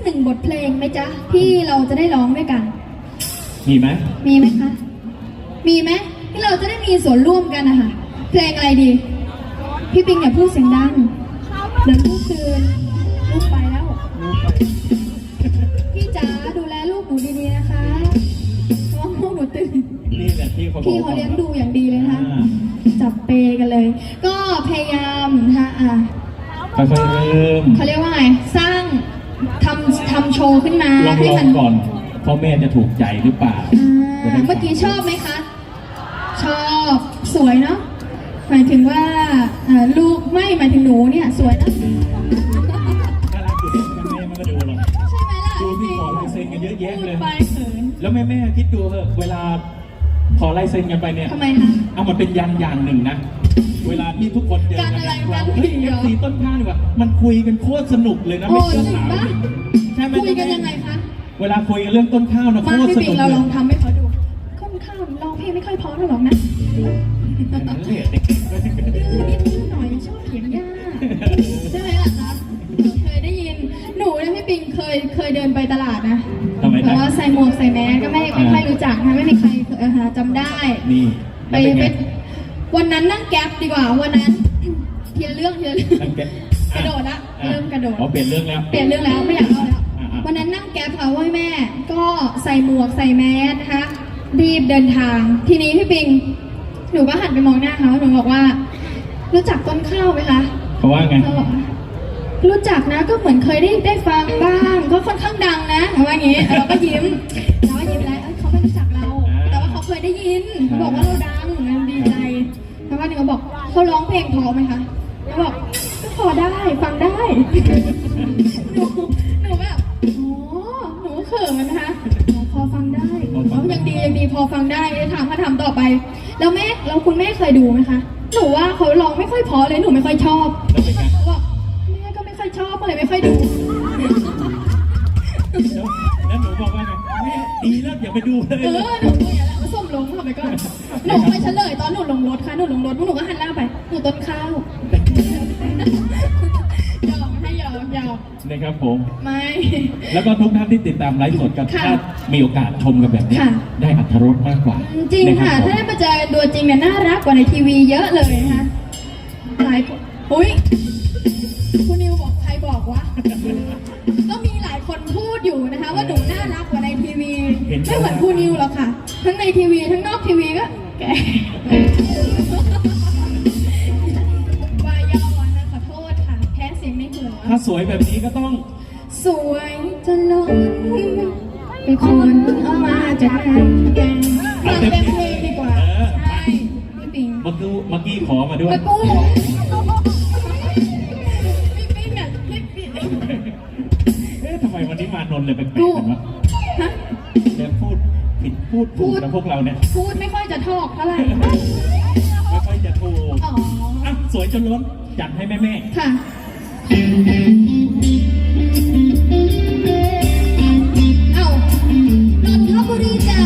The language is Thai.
กหนึ่งบทเพลงไหมจ๊ะที่เราจะได้ร้องด้วยกัน มีไหมมีไหมคะ มีไหมที่เราจะได้มีส่วนร่วมกันนะคะเพลงอะไรดี พี่ปิงอย่าพูดเสียงดังเดี๋ยวลูกตื่นลูกไปแล้ว พี่จ๋าดูแลลูกหนูดีๆนะคะเพราะว่าลูกหนูตื่น นี่แหละที่เขาบอกพี่เขาเลี้ยงดูอย่างดีเลยนะคะ อ่าจับเปกันเลย ก็พยายามนะคะอ่าค่อยๆเริ่มเขาเรียกว่าไง สร้าง ทำทำโชว์ขึ้นมาลองให้ลอมังก่อนพ่อแม่จะถูกใจหรือเปล่าอ่าเมื่อกี้ชอบไหมคะ ชอบสวยเนาะหมายถึงว่าเอ่อลูกไม่หมายถึงหนูเนี่ยสวยนะถ้ารักอยู่ด้วยกันแม่มันก็ดูหรอกใช่ไหมล่ะดูที่ขอลายเซ็นกันเยอะแยะเลยพูดไปเขินแล้วแม่แม่ๆคิดดูเถอะเวลาขอลายเซ็นกันไปเนี่ย ทำไมคะ เอามันเป็นยันอย่างหนึ่งนะ เวลาที่ทุกคนเจอการกัอะไรเยกันเฮ้ยผีเหรอสีต้นข้าวดีกว่ามันคุยกันโคตรสนุกเลยนะโอ้ไม่เชื่อจริงถามปะใช่ไหมคุยกันยังไงคะ เวลาคุยกันเรื่องต้นข้าวนะโคมาตรพี่สปินุงกเราเลลอยงทำให้เขาดูค่อนข้างร้องเพลงไม่ค่อยเพราะเท่าหรอกนะนั่นแหละเด็กดื้อนิดหน่อยชอบเถียงยากใช่ไหมล่ะคะเคยได้ยินหนูเนี่ยพี่ปิงเคยเคยเดินไปตลาดนะทำไมแต่นะ ว่าใส่หมวกใส่แมสก็ไม่ไม่ค่อยรู้จักนะไม่มีใครเออหาจำได้ นี่ไปแล้วเป็นไงไป วันนั้นนั่งแก๊ปดีกว่าวันนั้นเทียเรื่องเทียเรื่องนั่นแกกระโดดละอ่เริ่มกระโดดอ๋อเปลี่ยนเรื่องแล้วเปลี่ยนเรื่องแล้วไม่อยากเล่าแล้วอ่าๆวันนั้นนั่งแก๊ปค่ะว่าแม่ ก็ใส่หมวกใส่แมสนะคะรีบเดินทาง ทีนี้พี่ปิงหนูก็หันไปมองหน้าเขาหนูบอกว่า รู้จักต้นข้าวไหมคะเขาว่าไงเขาบอกว่ารู้จักนะก็เหมือนเคยได้ได้ฟังบ้างก็ค่อนข้างดังนะเขาว่าอย่างนี้เราก็ยิ้มเราก็ยิ้มแล้วเอ้ยเขาไม่รู้จักเรา แต่ว่าเขาเคยได้ยินเขาบอกว่าเราดังดี บอกเขาร้องเพลงเพอไหมคะเขาบอกก็พอได้ฟังได้หนูหนูแบบอ๋อหนูเขินนะคะอ๋อพอฟังได้พอฟัเขางได้ยังดียังดีพอฟังได้ถามคำถามต่อไป แล้วแม่แล้วคุณแม่เคยดูไหมคะ หนูว่าเขาร้องไม่ค่อยเพอเลยหนูไม่ค่อยชอบแล้วเป็นไงเขาบอกแม่ก็ไม่ค่อยชอบก็เลยไม่ค่อยดูแล้วหนูบอกว่าไงแม่ ดีแล้วอย่าไปดูเลย เออหนูดูอย่างนั้นส้มลงค่ะไปก่อนหนูไปเฉลยตอนหนูลงรถค่ะหนูลงรถพวกหนูก็หันหน้าไปหนูต้นข้าวหยอกให้หยอกหยอกนะครับผม ไม่ แล้วก็ทุกท่านที่ติดตามไลฟ์สดกันค่ะถ้ามีโอกาสชมกันแบบเนี้ยค่ะ ได้อัธรสมากกว่าจริงนค่ะผมถ้าได้มาเจอตัวจริงเนี่ยน่ารักกว่าในทีวีเยอะเลยนะคะหลายคนอุ้ยคุณนิวบอกใครบอกวะก็มีหลายคนพูดอยู่นะ ไม่เหมือนคุณนิวหรอกค่ะ ทั้งในทีวีทั้งนอกทีวีก็แกวายยอนะขอโทษค่ะ แพ้เสียงในหัวถ้าสวยแบบนี้ก็ต้องสวยจนล้นเป็นคนเอามาจากไหนกันฟังเต็มเพลงดีกว่า ใช่พี่ปิงเมื่อกี้เมื่อกี้ขอมาด้วย มากู้พี่ปิงอะพี่ปิงเอ๊ะทำไมวันนี้มานนท์เลยแปลกๆกู้กันวะฮะ จะพูดผิดพูดถูกนะพวกเราเนี่ย พูดไม่ค่อยจะถกเท่าไหร่ไม่ค่อยจะถูกอ๋ออะสวยจนล้นจัดให้แม่แม่ค่ะเอ้านนทบุรีจ้า